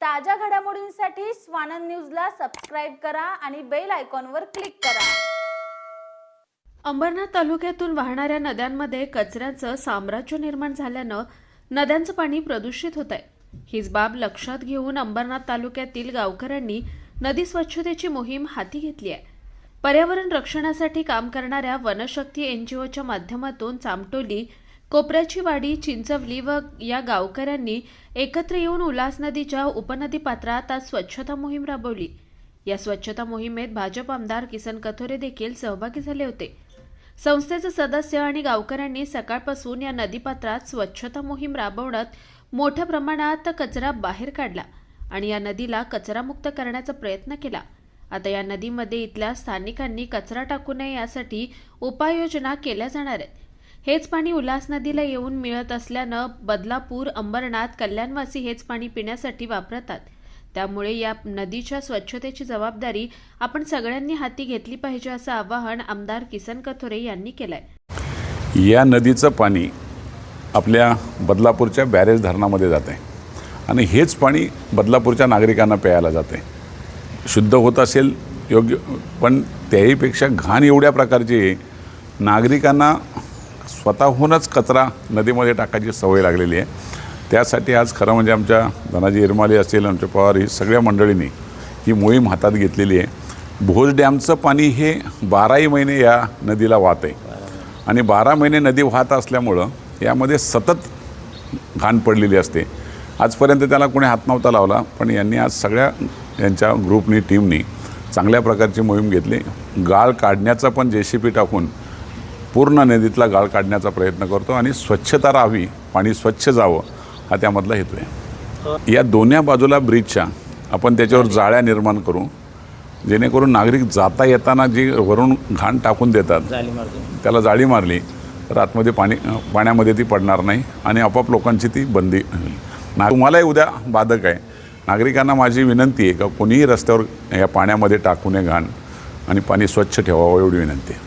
ताज्या घडामोडींसाठी स्वानंद न्यूजला सबस्क्राईब करा आणि बेल आयकॉनवर क्लिक करा. अंबरनाथ तालुक्यातून वाहणाऱ्या नद्यांमध्ये कचऱ्याचं साम्राज्य निर्माण झाल्यानं नद्यांचं पाणी प्रदूषित होत आहे हीच बाब लक्षात घेऊन अंबरनाथ तालुक्यातील गावकऱ्यांनी नदी स्वच्छतेची मोहीम हाती घेतली आहे. पर्यावरण रक्षणासाठी काम करणाऱ्या वनशक्ती एनजीओच्या माध्यमातून चामटोली कोपऱ्याची वाडी चिंचवली व या गावकऱ्यांनी एकत्र येऊन उल्हास नदीच्या उपनदी पात्रात आज स्वच्छता मोहीम राबवली. या स्वच्छता मोहिमेत भाजप आमदार किसन कथोरे देखील सहभागी झाले होते. संस्थेचे सदस्य आणि गावकऱ्यांनी सकाळपासून या नदीपात्रात स्वच्छता मोहीम राबवण्यात मोठ्या प्रमाणात कचरा बाहेर काढला आणि या नदीला कचरामुक्त करण्याचा प्रयत्न केला. आता या नदीमध्ये इथल्या स्थानिकांनी कचरा टाकू नये यासाठी उपाययोजना केल्या जाणार आहेत. हेच पाणी उल्हास नदीला येऊन मिळत असल्यानं बदलापूर अंबरनाथ कल्याणवासी हेच पाणी पिण्यासाठी वापरतात. त्यामुळे या नदीच्या स्वच्छतेची जबाबदारी आपण सगळ्यांनी हाती घेतली पाहिजे असं आवाहन आमदार किसन कथोरे यांनी केलंय. या नदीचं पाणी आपल्या बदलापूरच्या बॅरेज धरणामध्ये जातं आहे आणि हेच पाणी बदलापूरच्या नागरिकांना प्यायला जातं आहे शुद्ध होत असेल योग्य पण त्याहीपेक्षा घाण एवढ्या प्रकारची नागरिकांना स्वतःहूनच कचरा नदीमध्ये टाकायची सवय लागलेली आहे. त्यासाठी आज खरं म्हणजे आमच्या धनाजी इरमाली असेल आमच्या पवार ही सगळ्या मंडळींनी ही मोहीम हातात घेतलेली आहे. भोज डॅमचं पाणी हे बाराही महिने या नदीला वाहत आहे. आणि बारा महिने नदी वाहत असल्यामुळं यामध्ये सतत घाण पडलेली असते. आजपर्यंत त्याला कोणी हात नव्हता लावला पण यांनी आज सगळ्या यांच्या ग्रुपनी टीमनी चांगल्या प्रकारची मोहीम घेतली. गाळ काढण्याचा पण जे सी पी टाकून पूर्ण नदीतला गाळ काढण्याचा प्रयत्न करतो आणि स्वच्छता राहावी पाणी स्वच्छ जावं हा त्यामधला हेतू आहे. या दोन्ही बाजूला ब्रिजच्या आपण त्याच्यावर जाळ्या निर्माण करू जेणेकरून नागरिक जाता येताना जी वरून घाण टाकून देतात त्याला जाळी मारली तर आतमध्ये पाणी पाण्यामध्ये ती पडणार नाही आणि आपोआप लोकांची ती बंदी ना तुम्हालाही उद्या बाधक आहे. नागरिकांना माझी विनंती आहे का कोणीही रस्त्यावर या पाण्यामध्ये टाकू नये घाण आणि पाणी स्वच्छ ठेवावं एवढी विनंती आहे.